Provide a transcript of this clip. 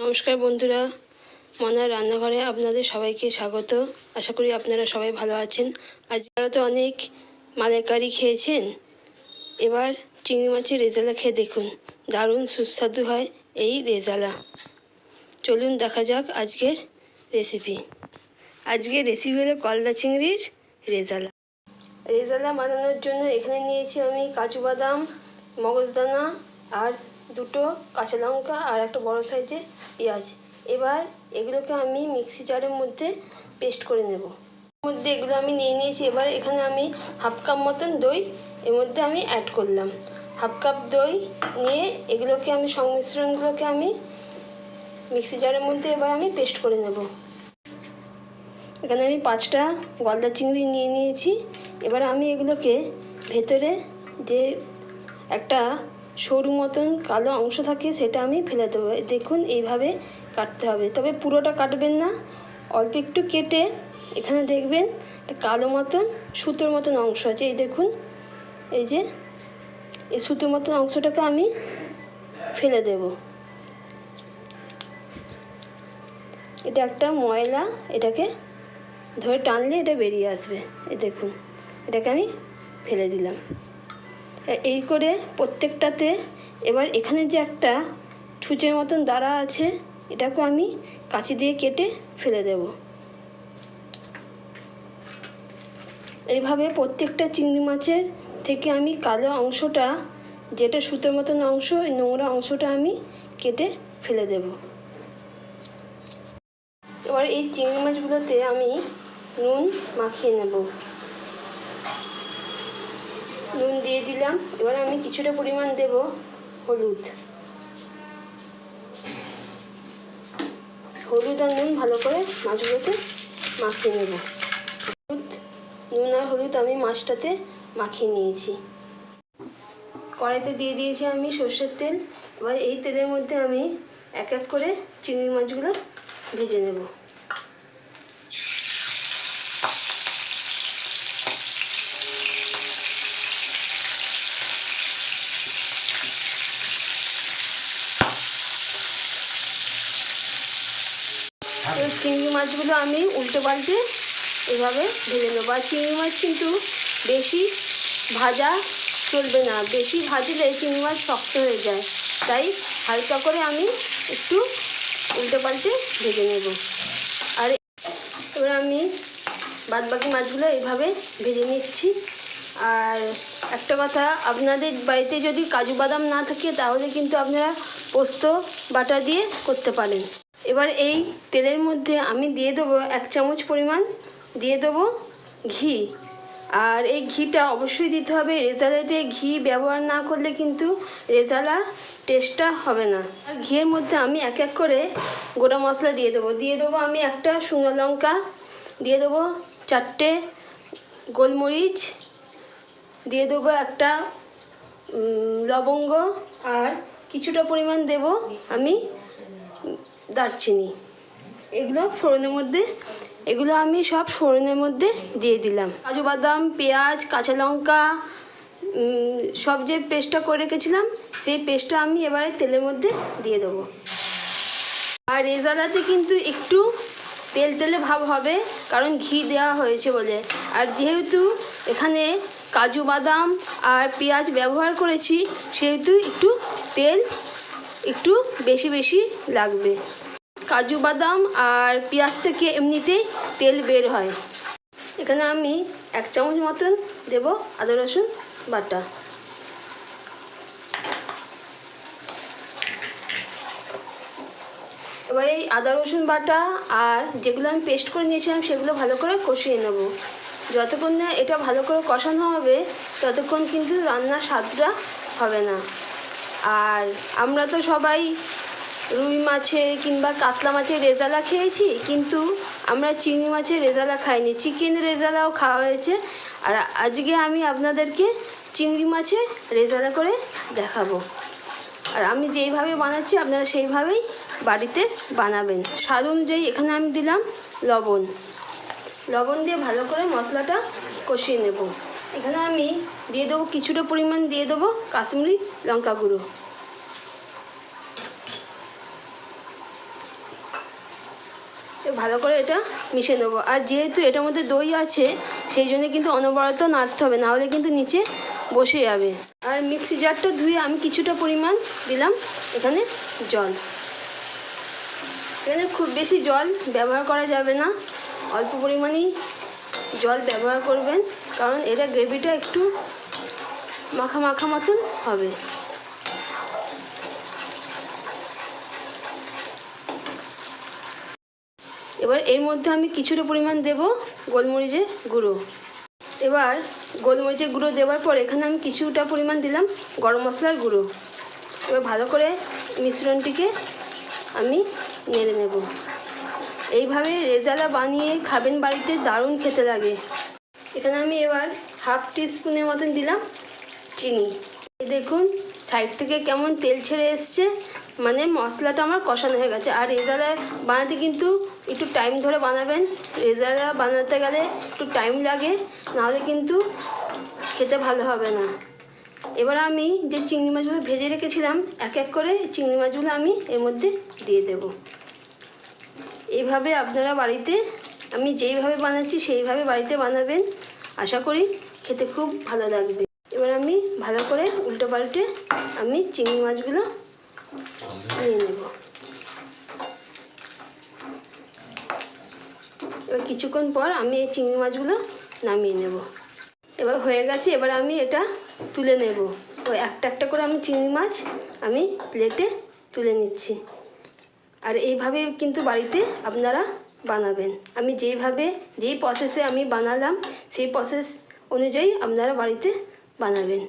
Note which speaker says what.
Speaker 1: নমস্কার বন্ধুরা, মনার রান্নাঘরে আপনাদের সবাইকে স্বাগত। আশা করি আপনারা সবাই ভালো আছেন। আজ তো অনেক মালাইকারি খেয়েছেন। এবার চিংড়ি মাছের রেজালা খেয়ে দেখুন। দারুণ সুস্বাদু হয় এই রেজালা। চলুন দেখা যাক আজকের রেসিপি আজকের রেসিপি হলো কলদা চিংড়ির রেজালা। রেজালা বানানোর জন্য এখানে নিয়েছি আমি কাজু বাদাম, মগজদানা আর দুটো কাঁচা লঙ্কা আর একটা বড় সাইজের পেঁয়াজ। এবার এগুলোকে আমি মিক্সি জারের মধ্যে পেস্ট করে নেব। এর মধ্যে এগুলো আমি নিয়ে নিয়েছি। এবার এখানে আমি হাফ কাপ মতন দই এর মধ্যে আমি অ্যাড করলাম। হাফ কাপ দই নিয়ে এগুলোকে আমি সংমিশ্রণগুলোকে আমি মিক্সি জারের মধ্যে এবার আমি পেস্ট করে নেব। এখানে আমি পাঁচটা গলদা চিংড়ি নিয়ে নিয়েছি। এবার আমি এগুলোকে ভেতরে যে একটা সরু মতন কালো অংশ থাকে সেটা আমি ফেলে দেবো। দেখুন, এইভাবে কাটতে হবে। তবে পুরোটা কাটবেন না। অল্প একটু কেটে এখানে দেখবেন কালো মতন সুতোর মতন অংশ আছে। এই দেখুন, এই যে এই সুতোর মতন অংশটাকে আমি ফেলে দেব। এটা একটা ময়লা, এটাকে ধরে টানলে এটা বেরিয়ে আসবে। এই দেখুন, এটাকে আমি ফেলে দিলাম। এই করে প্রত্যেকটাতে এবার এখানে যে একটা ছুঁচের মতন দাঁড়া আছে, এটাকে আমি কাঁচি দিয়ে কেটে ফেলে দেব। এইভাবে প্রত্যেকটা চিংড়ি মাছের থেকে আমি কালো অংশটা, যেটা সুতোর মতন অংশ, ওই নোংরা অংশটা আমি কেটে ফেলে দেব। এবার এই চিংড়ি মাছগুলোতে আমি নুন মাখিয়ে নেব নুন দিয়ে দিলাম। এবার আমি কিছুটা পরিমাণ দেব হলুদ। হলুদ আর নুন ভালো করে মাছগুলোতে মাখিয়ে নেব। হলুদ, নুন আর হলুদ আমি মাছটাতে মাখিয়ে নিয়েছি। কড়াইতে দিয়ে দিয়েছি আমি সর্ষের তেল। এবার এই তেলের মধ্যে আমি এক এক করে চিংড়ি মাছগুলো ভেজে নেব এবার চিংড়ি মাছগুলো আমি উল্টে পাল্টে এভাবে ভেজে নেব। আর চিংড়ি মাছ কিন্তু বেশি ভাজা চলবে না। বেশি ভাজলে চিংড়ি মাছ শক্ত হয়ে যায়। তাই হালকা করে আমি একটু উল্টে পাল্টে ভেজে নেব। আর এবার আমি বাদ বাকি মাছগুলো এইভাবে ভেজে নিচ্ছি। আর একটা কথা, আপনাদের বাড়িতে যদি কাজু বাদাম না থাকে, তাহলে কিন্তু আপনারা পোস্ত, বাটা দিয়ে করতে পারেন। এবার এই তেলের মধ্যে আমি দিয়ে দেবো এক চামচ পরিমাণ, দিয়ে দেবো ঘি। আর এই ঘিটা অবশ্যই দিতে হবে, রেজালাতে ঘি ব্যবহার না করলে কিন্তু রেজালা টেস্টটা হবে না। আর ঘিয়ের মধ্যে আমি এক এক করে গোটা মশলা দিয়ে দেবো। দিয়ে দেবো আমি একটা শুকনো লঙ্কা, দিয়ে দেবো চারটে গোলমরিচ, দিয়ে দেবো একটা লবঙ্গ, আর কিছুটা পরিমাণ দেব আমি দারচিনি। এগুলো ফোড়নের মধ্যে, এগুলো আমি সব ফোড়নের মধ্যে দিয়ে দিলাম। কাজু বাদাম, পেঁয়াজ, কাঁচা লঙ্কা সব যে পেস্টটা করে রেখেছিলাম, সেই পেস্টটা আমি এবারে তেলের মধ্যে দিয়ে দেবো। আর রেজালাতে কিন্তু একটু তেল তেলে ভাব হবে, কারণ ঘি দেওয়া হয়েছে বলে। আর যেহেতু এখানে কাজু বাদাম আর পেঁয়াজ ব্যবহার করেছি, সেহেতু একটু তেল একটু বেশি বেশি লাগবে। কাজু বাদাম আর পেঁয়াজ থেকে এমনিতেই তেল বের হয়। এখানে আমি এক চামচ মতন দেব আদা, রসুন বাটা। এবার এই আদা, রসুন বাটা আর যেগুলো আমি পেস্ট করে নিয়েছিলাম সেগুলো ভালো করে কষিয়ে নেব। যতক্ষণ না এটা ভালো করে কষানো হবে, ততক্ষণ কিন্তু রান্নার স্বাদটা হবে না। আর আমরা তো সবাই রুই মাছের কিংবা কাতলা মাছের রেজালা খেয়েছি, কিন্তু আমরা চিংড়ি মাছের রেজালা খাইনি। চিকেন রেজালাও খাওয়া হয়েছে। আর আজকে আমি আপনাদেরকে চিংড়ি মাছের রেজালা করে দেখাবো। আর আমি যেইভাবে বানাচ্ছি, আপনারা সেইভাবেই বাড়িতে বানাবেন। স্বাদ অনুযায়ী এখানে আমি দিলাম লবণ। লবণ দিয়ে ভালো করে মশলাটা কষিয়ে নেব। এখানে আমি দিয়ে দেবো কিছুটা পরিমাণ, দিয়ে দেবো কাশ্মীরি লঙ্কা গুঁড়ো। ভালো করে এটা মিশিয়ে নেব। আর যেহেতু এটার মধ্যে দই আছে, সেই জন্য কিন্তু অনবরত নাড়তে হবে, নাহলে কিন্তু নিচে বসে যাবে। আর মিক্সি জারটা ধুয়ে আমি কিছুটা পরিমাণ দিলাম এখানে জল। এখানে খুব বেশি জল ব্যবহার করা যাবে না। অল্প পরিমাণেই জল ব্যবহার করবেন। কারণ এটা গ্রেভিটা একটু মাখা মাখা মতন হবে। এবার এর মধ্যে আমি কিছুটা পরিমাণ দেব গোলমরিচের গুঁড়ো। এবার গোলমরিচের গুঁড়ো দেওয়ার পর এখানে আমি কিছুটা পরিমাণ দিলাম গরম মশলার গুঁড়ো। এবার ভালো করে মিশ্রণটিকে আমি নেড়ে নেব। এইভাবে রেজালা বানিয়ে খাবেন বাড়িতে দারুণ খেতে লাগে। এখানে আমি এবার হাফ টিস্পুনের মতন দিলাম চিনি। দেখুন সাইড থেকে কেমন তেল ছেড়ে এসছে। মানে মশলাটা আমার কষানো হয়ে গেছে। আর রেজালা বানাতে কিন্তু একটু টাইম ধরে বানাবেন। রেজালা বানাতে গেলে একটু টাইম লাগে, নাহলে কিন্তু খেতে ভালো হবে না। এবার আমি যে চিংড়ি মাছগুলো ভেজে রেখেছিলাম, এক এক করে চিংড়ি মাছগুলো আমি এর মধ্যে দিয়ে দেব। এইভাবে আপনারা বাড়িতে, আমি যেইভাবে বানাচ্ছি সেইভাবে বাড়িতে বানাবেন। আশা করি খেতে খুব ভালো লাগবে। এবার আমি ভালো করে উল্টো পাল্টে আমি চিংড়ি মাছগুলো নিয়ে নেব। এবার কিছুক্ষণ পর আমি এই চিংড়ি মাছগুলো নামিয়ে নেব। এবার হয়ে গেছে, এবার আমি এটা তুলে নেব। ওই একটা একটা করে আমি চিংড়ি মাছ আমি প্লেটে তুলে নিচ্ছি। আর এইভাবে কিন্তু বাড়িতে আপনারা বানাবেন। আমি যেইভাবে যেই প্রসেসে আমি বানালাম সেই প্রসেস অনুযায়ী আপনারা বাড়িতে বানাবেন।